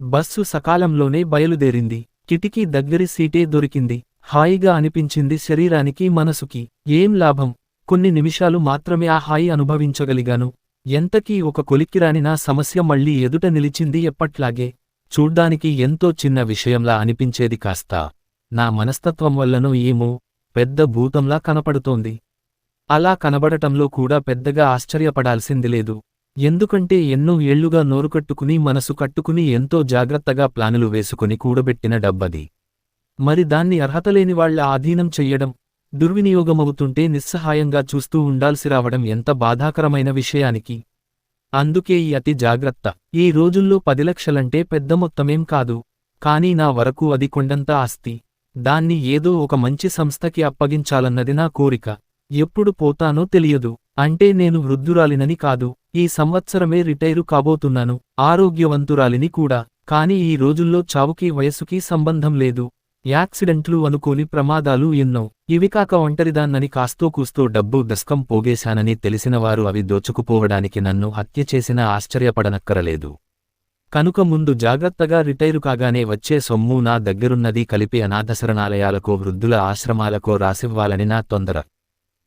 Bus సకాలంలోనే బయలుదేరింది. కిటికీ దగ్గరి సీటే దొరికింది. హాయిగా అనిపించింది శరీరానికి మనసుకి. ఏం లాభం? కొన్ని నిమిషాలు మాత్రమే ఆ హాయి అనుభవించగలిగాను. ఎంతకీ ఒక కొలిక్కిరాని నా సమస్య మళ్ళీ ఎదుట నిలిచింది ఎప్పట్లాగే. చూడ్డానికి ఎంతో చిన్న విషయంలా అనిపించేది కాస్త. నా మనస్తత్వం వల్లనో ఏమో పెద్ద భూతంలా కనపడుతోంది. అలా కనబడటంలో కూడా పెద్దగా ఆశ్చర్యపడాల్సింది లేదు. ఎందుకంటే ఎన్నో ఏళ్ళుగా నోరుకట్టుకుని మనసు కట్టుకుని ఎంతో జాగ్రత్తగా ప్లానులు వేసుకుని కూడబెట్టిన డబ్బది. మరి దాన్ని అర్హతలేని వాళ్ళ ఆధీనం చెయ్యడం దుర్వినియోగమవుతుంటే నిస్సహాయంగా చూస్తూ ఉండాల్సి రావడం ఎంత బాధాకరమైన విషయానికి. అందుకే ఈ అతి జాగ్రత్త. ఈ రోజుల్లో పది లక్షలంటే పెద్ద మొత్తమేం కాదు. కానీ నా వరకు అది కొండంత ఆస్తి. దాన్ని ఏదో ఒక మంచి సంస్థకి అప్పగించాలన్నది నా కోరిక. ఎప్పుడు పోతానో తెలియదు. అంటే నేను వృద్ధురాలినని కాదు. ఈ సంవత్సరమే రిటైరు కాబోతున్నాను ఆరోగ్యవంతురాలిని కూడా. కాని ఈ రోజుల్లో చావుకి వయసుకి సంబంధం లేదు. యాక్సిడెంట్లు అనుకోని ప్రమాదాలు ఎన్నో. ఇవికాక ఒంటరిదాన్నని కాస్తో కూస్తో డబ్బు దస్కం పోగేశానని తెలిసినవారు అవి దోచుకుపోవడానికి నన్ను హత్య చేసినా ఆశ్చర్యపడనక్కరలేదు. కనుక ముందు జాగ్రత్తగా రిటైరు కాగానే వచ్చే సొమ్ము నా దగ్గరున్నది కలిపి అనాథశరణాలయాలకో వృద్ధుల ఆశ్రమాలకో రాసివ్వాలని నా తొందర.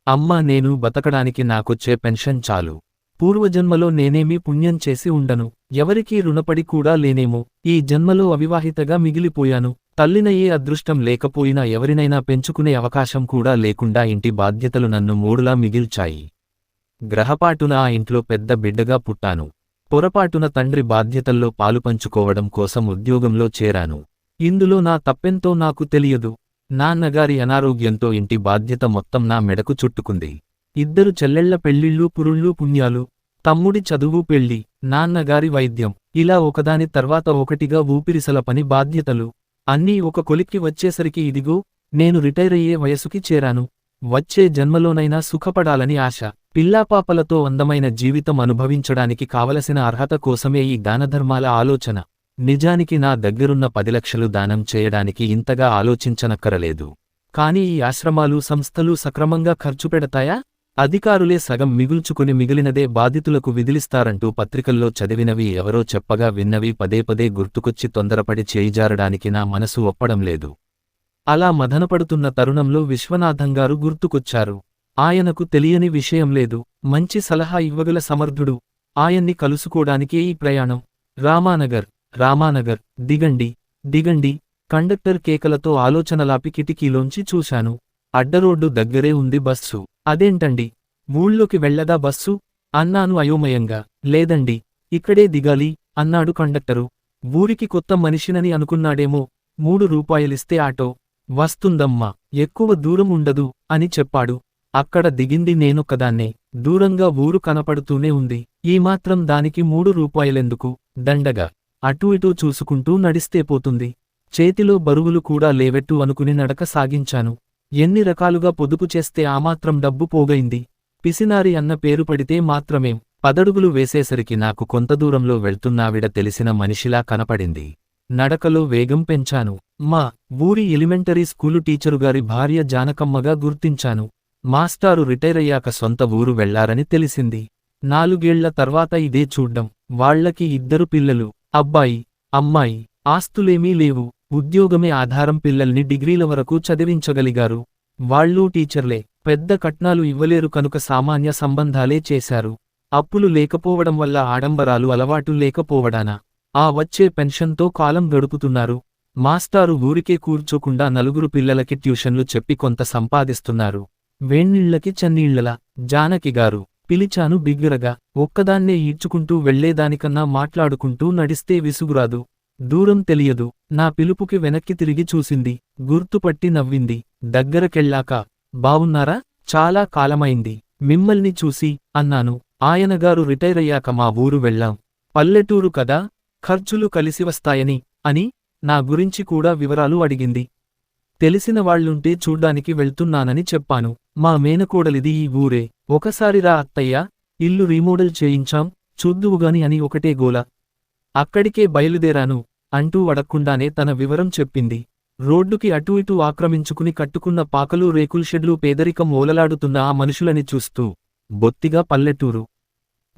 అమ్మా నేను బతకడానికి నాకొచ్చే పెన్షన్ చాలు. పూర్వజన్మలో నేనేమీ పుణ్యం చేసి ఉండను ఎవరికీ రుణపడి కూడా లేనేమో ఈ జన్మలో అవివాహితగా మిగిలిపోయాను తల్లినయ్యే అదృష్టం లేకపోయినా ఎవరినైనా పెంచుకునే అవకాశం కూడా లేకుండా ఇంటి బాధ్యతలు నన్ను మూడులా మిగిల్చాయి. గ్రహపాటున ఆ ఇంట్లో పెద్ద బిడ్డగా పుట్టాను. పొరపాటున తండ్రి బాధ్యతల్లో పాలుపంచుకోవడం కోసం ఉద్యోగంలో చేరాను. ఇందులో నా తప్పెంతో నాకు తెలియదు. నాన్నగారి అనారోగ్యంతో ఇంటి బాధ్యత మొత్తం నా మెడకు చుట్టుకుంది. ఇద్దరు చెల్లెళ్ళ పెళ్ళిళ్ళు పురుళ్ళు పుణ్యాలు. తమ్ముడి చదువు పెళ్ళి నాన్నగారి వైద్యం. ఇలా ఒకదాని తర్వాత ఒకటిగా ఊపిరిసల పని బాధ్యతలు. అన్నీ ఒక కొలిక్కి వచ్చేసరికి ఇదిగో నేను రిటైరయ్యే వయసుకి చేరాను. వచ్చే జన్మలోనైనా సుఖపడాలని ఆశ. పిల్లాపాపలతో అందమైన జీవితం అనుభవించడానికి కావలసిన అర్హత కోసమే ఈ దానధర్మాల ఆలోచన. నిజానికి నా దగ్గరున్న పది లక్షలు దానం చేయడానికి ఇంతగా ఆలోచించనక్కరలేదు. కాని ఈ ఆశ్రమాలు సంస్థలు సక్రమంగా ఖర్చు పెడతాయా? అధికారులే సగం మిగుల్చుకుని మిగిలినదే బాధితులకు విదిలిస్తారంటూ పత్రికల్లో చదివినవి ఎవరో చెప్పగా విన్నవి పదే పదే గుర్తుకొచ్చి తొందరపడి చేయిజారడానికి నా మనసు ఒప్పడం లేదు. అలా మదనపడుతున్న తరుణంలో విశ్వనాథంగారు గుర్తుకొచ్చారు. ఆయనకు తెలియని విషయం లేదు. మంచి సలహా ఇవ్వగల సమర్థుడు. ఆయన్ని కలుసుకోడానికే ఈ ప్రయాణం. రామానగర్ రామానగర్ దిగండి దిగండి కండక్టర్ కేకలతో ఆలోచనలాపి కిటికీలోంచి చూశాను. అడ్డరోడ్డు దగ్గరే ఉంది బస్సు. అదేంటండి? ఊళ్ళోకి వెళ్ళదా బస్సు? అన్నాను అయోమయంగా. లేదండి ఇక్కడే దిగాలి అన్నాడు కండక్టరు. ఊరికి కొత్త మనిషినని అనుకున్నాడేమో మూడు రూపాయలిస్తే ఆటో. వస్తుందమ్మా ఎక్కువ దూరం ఉండదు అని చెప్పాడు. అక్కడ దిగింది నేనొక్కదాన్నే. దూరంగా ఊరు కనపడుతూనే ఉంది. ఈ మాత్రం దానికి మూడు రూపాయలెందుకు? దండగా. అటూ ఇటూ చూసుకుంటూ నడిస్తే పోతుంది. చేతిలో బరువులు కూడా లేవెట్టు అనుకుని నడక సాగించాను. ఎన్ని రకాలుగా పొదుపు చేస్తే ఆమాత్రం డబ్బు పోగైంది? పిసినారి అన్న పేరు పడితే మాత్రమేం? పదడుగులు వేసేసరికి నాకు కొంత దూరంలో వెళ్తున్నావిడ తెలిసిన మనిషిలా కనపడింది. నడకలో వేగం పెంచాను. మా ఊరి ఎలిమెంటరీ స్కూలు టీచరుగారి భార్య జానకమ్మగా గుర్తించాను. మాస్టారు రిటైరయ్యాక సొంత ఊరు వెళ్ళారని తెలిసింది. నాలుగేళ్ళ తర్వాత ఇదే చూడ్డం. వాళ్ళకి ఇద్దరు పిల్లలు. అబ్బాయి అమ్మాయి ఆస్తులేమీ లేవు. ఉద్యోగమే ఆధారం పిల్లల్ని డిగ్రీల వరకు చదివించగలిగారు. వాళ్ళూ టీచర్లే. పెద్ద కట్నాలు ఇవ్వలేరు కనుక సామాన్య సంబంధాలే చేశారు. అప్పులు లేకపోవడం వల్ల ఆడంబరాలు అలవాటు లేకపోవడానా? ఆ వచ్చే పెన్షన్తో కాలం గడుపుతున్నారు. మాస్టారు ఊరికే కూర్చోకుండా నలుగురు పిల్లలకి ట్యూషన్లు చెప్పి కొంత సంపాదిస్తున్నారు. వేణ్ణిళ్ళకి చన్నీళ్ళలా జానకిగారు పిలిచాను బిగ్గరగా. ఒక్కదాన్నే ఈడ్చుకుంటూ వెళ్ళేదానికన్నా మాట్లాడుకుంటూ నడిస్తే విసుగురాదు. దూరం తెలియదు. నా పిలుపుకి వెనక్కి తిరిగి చూసింది. గుర్తుపట్టి నవ్వింది. దగ్గరకెళ్ళాక బావున్నారా? చాలా కాలమైంది. మిమ్మల్ని చూసి అన్నాను. ఆయనగారు రిటైరయ్యాక మా ఊరు వెళ్ళాం. పల్లెటూరు కదా? ఖర్చులు కలిసివస్తాయని అని నా గురించి కూడా వివరాలు అడిగింది. తెలిసిన వాళ్ళుంటే చూడ్డానికి వెళ్తున్నానని చెప్పాను. మా మేనకోడలిది ఈ ఊరే. ఒకసారి రా అత్తయ్యా. ఇల్లు రీమోడల్ చేయించాం. చూద్దువుగాని అని ఒకటే గోల. అక్కడికే బయలుదేరాను. అంటూ అడక్కుండానే తన వివరం చెప్పింది. రోడ్డుకి అటూ ఇటూ ఆక్రమించుకుని కట్టుకున్న పాకలు రేకుల్ షెడ్లు పేదరికం ఓలలాడుతున్న ఆ మనుషులని చూస్తూ బొత్తిగా పల్లెటూరు.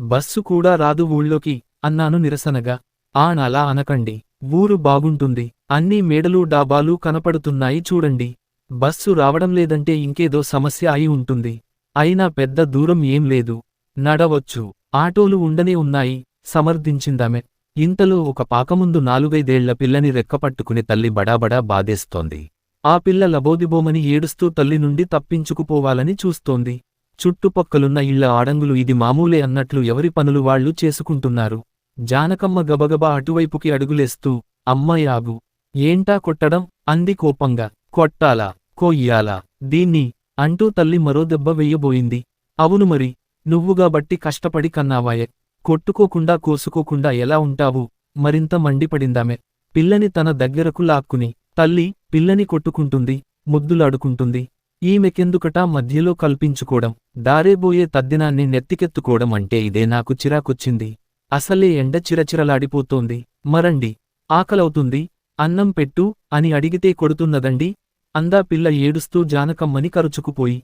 బస్సు కూడా రాదు ఊళ్ళోకి అన్నాను నిరసనగా. ఆనలా అనకండి. ఊరు బాగుంటుంది. అన్నీ మేడలు డాబాలు కనపడుతున్నాయి చూడండి. బస్సు రావడం లేదంటే ఇంకేదో సమస్య అయి ఉంటుంది. అయినా పెద్ద దూరం ఏం లేదు. నడవచ్చు. ఆటోలు ఉండనే ఉన్నాయి. సమర్థించిందామె. ఇంతలో ఒక పాకముందు నాలుగైదేళ్ళ పిల్లని రెక్కపట్టుకుని తల్లి బడాబడా బాధేస్తోంది. ఆ పిల్ల లబోదిబోమని ఏడుస్తూ తల్లి నుండి తప్పించుకుపోవాలని చూస్తోంది. చుట్టుపక్కలున్న ఇళ్ళ ఆడంగులు ఇది మామూలే అన్నట్లు ఎవరి పనులు వాళ్ళు చేసుకుంటున్నారు. జానకమ్మ గబగబా అటువైపుకి అడుగులేస్తూ అమ్మయాగు ఏంటా కొట్టడం? అంది కోపంగా. కొట్టాలా కొయ్యాలా దీన్ని అంటూ తల్లి మరో దెబ్బ వెయ్యబోయింది అవును మరి నువ్వుగా బట్టి కష్టపడి కన్నావాయే కొట్టుకోకుండా కోసుకోకుండా ఎలా ఉంటావు? మరింత మండిపడిందామె. పిల్లని తన దగ్గరకు లాక్కుని తల్లి పిల్లని కొట్టుకుంటుంది ముద్దులాడుకుంటుంది. ఈమెకెందుకటా మధ్యలో కల్పించుకోవడం? దారేబోయే తద్దినాన్ని నెత్తికెత్తుకోవడం అంటే ఇదే నాకు చిరాకొచ్చింది. అసలే ఎండ చిరచిరలాడిపోతోంది. మరండి. ఆకలవుతుంది. అన్నం పెట్టు అని అడిగితే కొడుతున్నదండి? అందా పిల్ల ఏడుస్తూ జానకమ్మని కరుచుకుపోయి.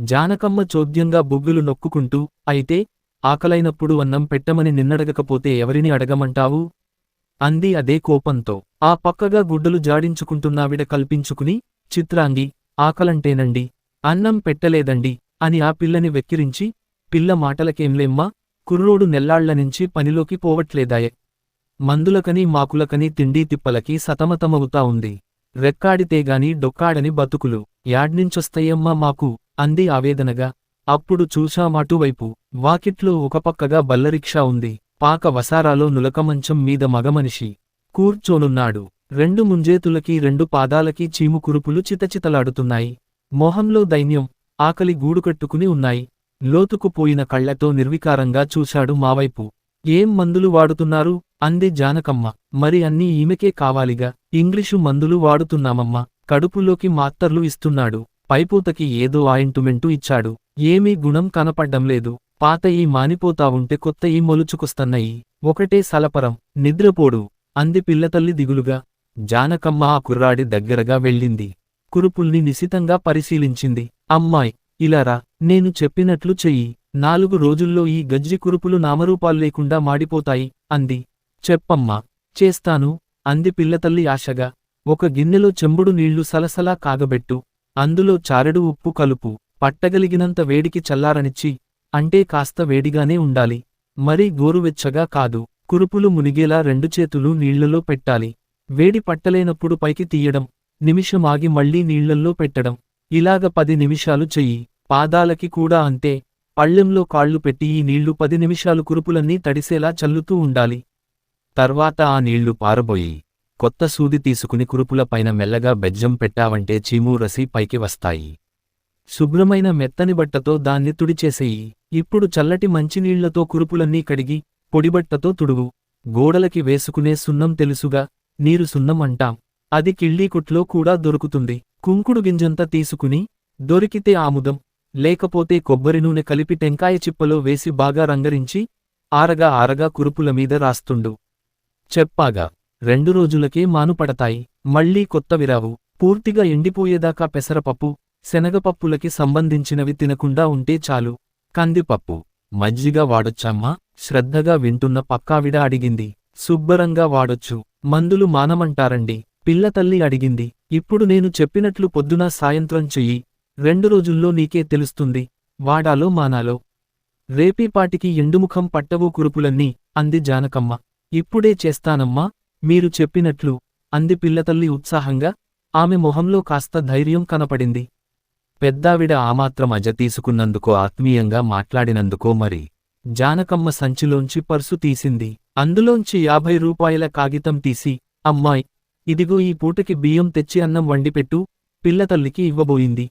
జానకమ్మ చోద్యంగా బొగ్గులు నొక్కుకుంటూ అయితే ఆకలైనప్పుడు అన్నం పెట్టమని నిన్నడగకపోతే ఎవరిని అడగమంటావు? అంది అదే కోపంతో. ఆ పక్కగా గుడ్డలు జాడించుకుంటున్నావిడ కల్పించుకుని చిత్రాంగి ఆకలంటేనండి అన్నం పెట్టలేదండి అని ఆ పిల్లని వెక్కిరించి పిల్ల మాటలకేంలేమ్మా కుర్రోడు నెల్లాళ్ళనుంచి పనిలోకి పోవట్లేదాయె. మందులకని మాకులకని తిండీ తిప్పలకి సతమతమవుతా ఉంది. రెక్కాడితేగాని డొక్కాడని బతుకులు. యాడ్నించొస్తయ్యమ్మా మాకు అంది ఆవేదనగా. అప్పుడు చూశామాటువైపు వాకిట్లో ఒకపక్కగా బల్లరిక్షా ఉంది. పాక వసారాలో నులకమంచం మీద మగమనిషి కూర్చోనున్నాడు. రెండు ముంజేతులకి రెండు పాదాలకి చీము కురుపులు చితచితలాడుతున్నాయి. మొహంలో దైన్యం ఆకలి గూడుకట్టుకుని ఉన్నాయి. లోతుకుపోయిన కళ్ళతో నిర్వికారంగా చూశాడు మావైపు. ఏం మందులు వాడుతున్నారు? అంది జానకమ్మ. మరి అన్నీ ఈమెకే కావాలిగా. ఇంగ్లీషు మందులు వాడుతున్నామమ్మా. కడుపులోకి మాత్తర్లు ఇస్తున్నాడు. పైపూతకి ఏదో ఆయింటుమెంటు ఇచ్చాడు. ఏమీ గుణం కనపడ్డం లేదు. పాత ఈ మానిపోతా ఉంటే కొత్త ఈ మొలుచుకొస్తన్నయి. ఒకటే సలపరం నిద్రపోడు. అంది పిల్లతల్లి దిగులుగా. జానకమ్మ ఆ కుర్రాడి దగ్గరగా వెళ్ళింది. కురుపుల్ని నిశితంగా పరిశీలించింది. అమ్మాయ్ ఇలారా నేను చెప్పినట్లు చెయ్యి. నాలుగు రోజుల్లో ఈ గజ్జి కురుపులు నామరూపాలు లేకుండా మాడిపోతాయి అంది. చెప్పమ్మా చేస్తాను అంది పిల్లతల్లి ఆశగా. ఒక గిన్నెలో చెంబుడు నీళ్ళు సలసలా కాగబెట్టు. అందులో చారెడు ఉప్పు కలుపు పట్టగలిగినంత వేడికి చల్లారనిచ్చి అంటే కాస్త వేడిగానే ఉండాలి. మరీ గోరువెచ్చగా కాదు కురుపులు మునిగేలా రెండు చేతులు నీళ్ళలో పెట్టాలి. వేడి పట్టలేనప్పుడు పైకి తీయడం నిమిషమాగి మళ్ళీ నీళ్ళల్లో పెట్టడం. ఇలాగ పది నిమిషాలు చెయ్యి. పాదాలకి కూడా అంతే. పళ్ళెంలో కాళ్ళు పెట్టి ఈ నీళ్ళు పది నిమిషాలు కురుపులన్నీ తడిసేలా చల్లుతూ ఉండాలి. తర్వాత ఆ నీళ్ళు పారబోయి కొత్త సూది తీసుకుని కురుపుల పైన మెల్లగా బెజ్జం పెట్టావంటే చీమూరసి పైకి వస్తాయి. శుభ్రమైన మెత్తని బట్టతో దాన్ని తుడిచేసేయి. ఇప్పుడు చల్లటి మంచినీళ్ళతో కురుపులన్నీ కడిగి పొడిబట్టతో తుడువు. గోడలకి వేసుకునే సున్నం తెలుసుగా నీరు సున్నం అంటాం. అది కిళ్ళీకుట్లో కూడా దొరుకుతుంది. కుంకుడు గింజంతా తీసుకుని దొరికితే ఆముదం. లేకపోతే కొబ్బరి నూనె కలిపి టెంకాయ చిప్పలో వేసి బాగా రంగరించి ఆరగా ఆరగా కురుపుల మీద రాస్తుండు. చెప్పాగా రెండు రోజులకే మానుపడతాయి. మళ్ళీ కొత్తవిరావు పూర్తిగా ఎండిపోయేదాకా పెసరపప్పు శనగపప్పులకి సంబంధించినవి తినకుండా ఉంటే చాలు. కందిపప్పు. మజ్జిగ వాడొచ్చమ్మా. శ్రద్ధగా వింటున్న పక్కావిడ అడిగింది. శుభ్రంగా వాడొచ్చు. మందులు మానమంటారండి. పిల్లతల్లి అడిగింది. ఇప్పుడు నేను చెప్పినట్లు పొద్దున సాయంత్రం చెయ్యి. రెండు రోజుల్లో నీకే తెలుస్తుంది. వాడాలో మానాలో. రేపీపాటికి ఎండుముఖం పట్టవు కురుపులన్నీ అంది జానకమ్మ. ఇప్పుడే చేస్తానమ్మా. మీరు చెప్పినట్లు అంది పిల్లతల్లి ఉత్సాహంగా ఆమె మొహంలో కాస్త ధైర్యం కనపడింది. పెద్దావిడ ఆమాత్రం అజ తీసుకున్నందుకో ఆత్మీయంగా మాట్లాడినందుకో మరి జానకమ్మ సంచిలోంచి పర్సు తీసింది. అందులోంచి యాభై రూపాయల కాగితం తీసి అమ్మాయ్ ఇదిగో ఈ పూటకి బియ్యం తెచ్చి అన్నం వండిపెట్టు పిల్లతల్లికి ఇవ్వబోయింది.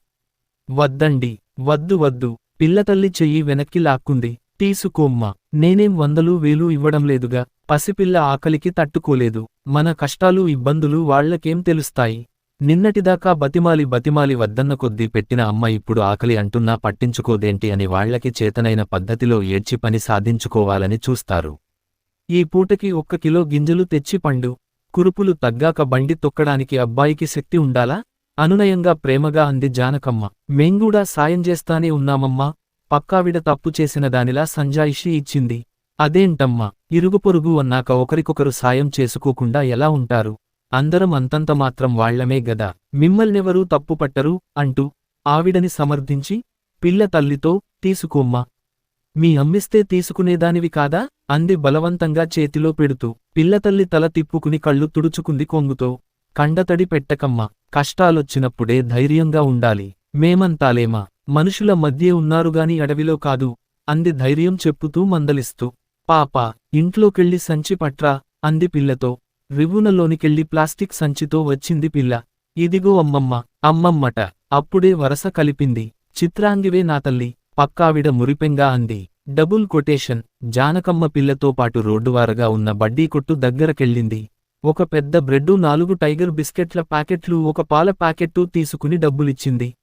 వద్దండి వద్దు వద్దు పిల్లతల్లి చెయ్యి వెనక్కి లాక్కుంది. తీసుకోమ్మా. నేనేం వందలు వేలు ఇవ్వడం లేదుగా. పసిపిల్ల ఆకలికి తట్టుకోలేదు. మన కష్టాలు ఇబ్బందులు వాళ్ళకేం తెలుస్తాయి? నిన్నటిదాకా బతిమాలి బతిమాలి వద్దన్న కొద్దీ పెట్టిన అమ్మ ఇప్పుడు ఆకలి అంటున్నా పట్టించుకోదేంటి అని వాళ్ళకి చేతనైన పద్ధతిలో ఏడ్చి పని సాధించుకోవాలని చూస్తారు. ఈ పూటకి ఒక్క కిలో గింజలు తెచ్చి పండు. కురుపులు తగ్గాక బండి తొక్కడానికి అబ్బాయికి శక్తి ఉండాలా? అనునయంగా ప్రేమగా అంది జానకమ్మ. మేంగూడా సాయం చేస్తానే ఉన్నామమ్మా. పక్కావిడ తప్పు చేసిన దానిలా సంజాయిషి ఇచ్చింది. అదేంటమ్మా ఇరుగు పొరుగు అన్నాక ఒకరికొకరు సాయం చేసుకోకుండా ఎలా ఉంటారు? అందరం అంతంత మాత్రం వాళ్ళమే గదా. మిమ్మల్నెవరూ తప్పుపట్టరు అంటూ ఆవిడని సమర్థించి పిల్ల తల్లితో తీసుకోమ్మా. మీ అమ్మిస్తే తీసుకునేదానివి కాదా? అంది బలవంతంగా చేతిలో పెడుతూ. పిల్లతల్లి తల తిప్పుకుని కళ్ళు తుడుచుకుంది కొంగుతో. కండతడి పెట్టకమ్మా కష్టాలొచ్చినప్పుడే ధైర్యంగా ఉండాలి. మేమంతాలేమా? మనుషుల మధ్యే ఉన్నారుగాని అడవిలో కాదు. అంది ధైర్యం చెప్పుతూ మందలిస్తూ. పాప ఇంట్లోకెళ్ళి సంచి పట్రా అంది పిల్లతో. రివ్వునలోనికెళ్ళి ప్లాస్టిక్ సంచితో వచ్చింది పిల్ల. ఇదిగో అమ్మమ్మ అమ్మమ్మట అప్పుడే వరస కలిపింది. చిత్రాంగివే నా తల్లి పక్కావిడ మురిపెంగా అంది. డబుల్ కొటేషన్ జానకమ్మ పిల్లతో పాటు రోడ్డువారగా ఉన్న బడ్డీ కొట్టు దగ్గరకెళ్ళింది. ఒక పెద్ద బ్రెడ్డు నాలుగు టైగర్ బిస్కెట్ల ప్యాకెట్లు ఒక పాల ప్యాకెట్టు తీసుకుని డబ్బులిచ్చింది.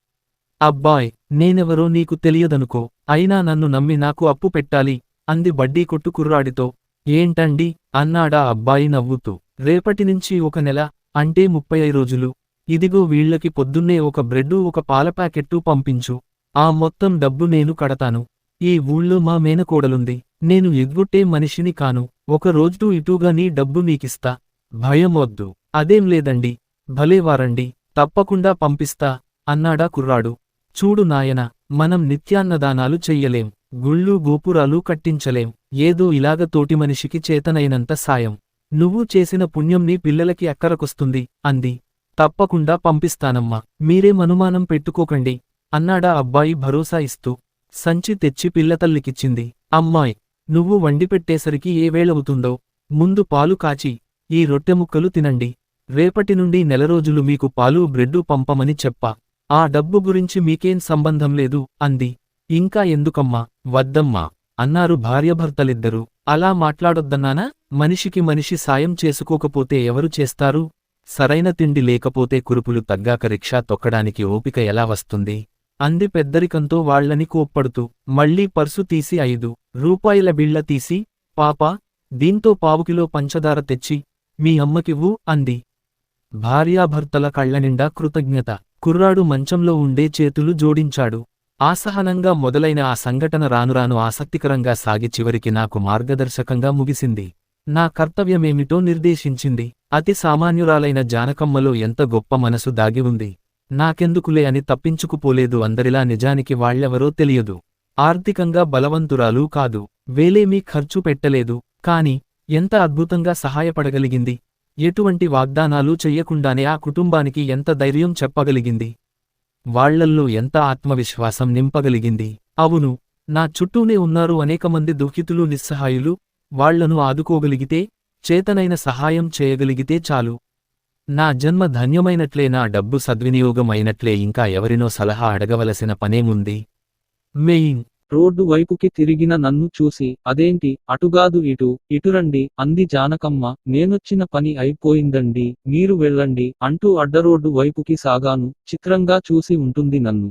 అబ్బాయ్ నేనెవరో నీకు తెలియదనుకో అయినా నన్ను నమ్మి నాకు అప్పు పెట్టాలి అంది బడ్డీ కొట్టు కుర్రాడితో. ఏంటండి? అన్నాడా అబ్బాయి నవ్వుతూ. రేపటినుంచి ఒక నెల అంటే ముప్పై రోజులు. ఇదిగో వీళ్ళకి పొద్దున్నే ఒక బ్రెడ్డు ఒక పాల ప్యాకెట్టు పంపించు. ఆ మొత్తం డబ్బు నేను కడతాను. ఈ ఊళ్ళో మా మేనకోడలుంది. నేను ఎగ్గొట్టే మనిషిని కాను. ఒక రోజు ఇటుగా నీ డబ్బు నీకిస్తా. భయం వద్దు. అదేం లేదండి. భలేవారండి. తప్పకుండా పంపిస్తా అన్నాడా కుర్రాడు. చూడు నాయన మనం నిత్యాన్నదానాలు చెయ్యలేం గుళ్ళు గోపురాలు కట్టించలేం ఏదో ఇలాగ తోటి మనిషికి చేతనైనంత సాయం. నువ్వు చేసిన పుణ్యంని పిల్లలకి అక్కరకొస్తుంది అంది. తప్పకుండా పంపిస్తానమ్మా మీరేం అనుమానం పెట్టుకోకండి అన్నాడా అబ్బాయి భరోసా ఇస్తూ. సంచి తెచ్చి పిల్లతల్లికిచ్చింది అమ్మాయ్ నువ్వు వండిపెట్టేసరికి ఏ వేళవుతుందో. ముందు పాలు కాచి ఈ రొట్టె ముక్కలు తినండి. రేపటి నుండి నెల రోజులు మీకు పాలు బ్రెడ్డు పంపమని చెప్పా. ఆ డబ్బు గురించి మీకేం సంబంధం లేదు అంది. ఇంకా ఎందుకమ్మా? వద్దమ్మా అన్నారు భార్యభర్తలిద్దరూ. అలా మాట్లాడొద్దన్నానా? మనిషికి మనిషి సాయం చేసుకోకపోతే ఎవరు చేస్తారు? సరైన తిండి లేకపోతే కురుపులు తగ్గాక రిక్షా తొక్కడానికి ఓపిక ఎలా వస్తుంది? అంది పెద్దరికంతో వాళ్ళని కోప్పడుతూ. మళ్ళీ పర్సు తీసి ఐదు రూపాయల బిళ్ళ తీసి పాపా దీంతో పావుకిలో పంచదార తెచ్చి మీ అమ్మకివ్వు అంది. భార్యాభర్తల కళ్ళనిండా కృతజ్ఞత. కుర్రాడు మంచంలో ఉండే చేతులు జోడించాడు. ఆసహనంగా మొదలైన ఆ సంఘటన రానురాను ఆసక్తికరంగా సాగి చివరికి నాకు మార్గదర్శకంగా ముగిసింది. నా కర్తవ్యమేమిటో నిర్దేశించింది. అతి సామాన్యురాలైన జానకమ్మలో ఎంత గొప్ప మనసు దాగి ఉంది. నాకెందుకులే అని తప్పించుకుపోలేదు అందరిలా నిజానికి వాళ్ళెవరో తెలియదు. ఆర్థికంగా బలవంతురాలు కాదు. వేలేమీ ఖర్చు పెట్టలేదు. కాని ఎంత అద్భుతంగా సహాయపడగలిగింది. ఎటువంటి వాగ్దానాలు చెయ్యకుండానే ఆ కుటుంబానికి ఎంత ధైర్యం చెప్పగలిగింది? వాళ్ళల్లో ఎంత ఆత్మవిశ్వాసం నింపగలిగింది? అవును నా చుట్టూనే ఉన్నారు అనేకమంది దుఃఖితులు నిస్సహాయులు. వాళ్ళను ఆదుకోగలిగితే చేతనైన సహాయం చేయగలిగితే చాలు. నా జన్మ ధన్యమైనట్లే నా డబ్బు సద్వినియోగం అయినట్లే ఇంకా ఎవరినో సలహా అడగవలసిన పనేముంది? మెయిన్ రోడ్డు వైపుకి తిరిగిన నన్ను చూసి అదేంటి? అటుగాదు ఇటు ఇటురండి అంది జానకమ్మ. నేనొచ్చిన పని అయిపోయిందండి మీరు వెళ్ళండి అంటూ అడ్డరోడ్డు వైపుకి సాగాను. చిత్రంగా చూసి ఉంటుంది నన్ను.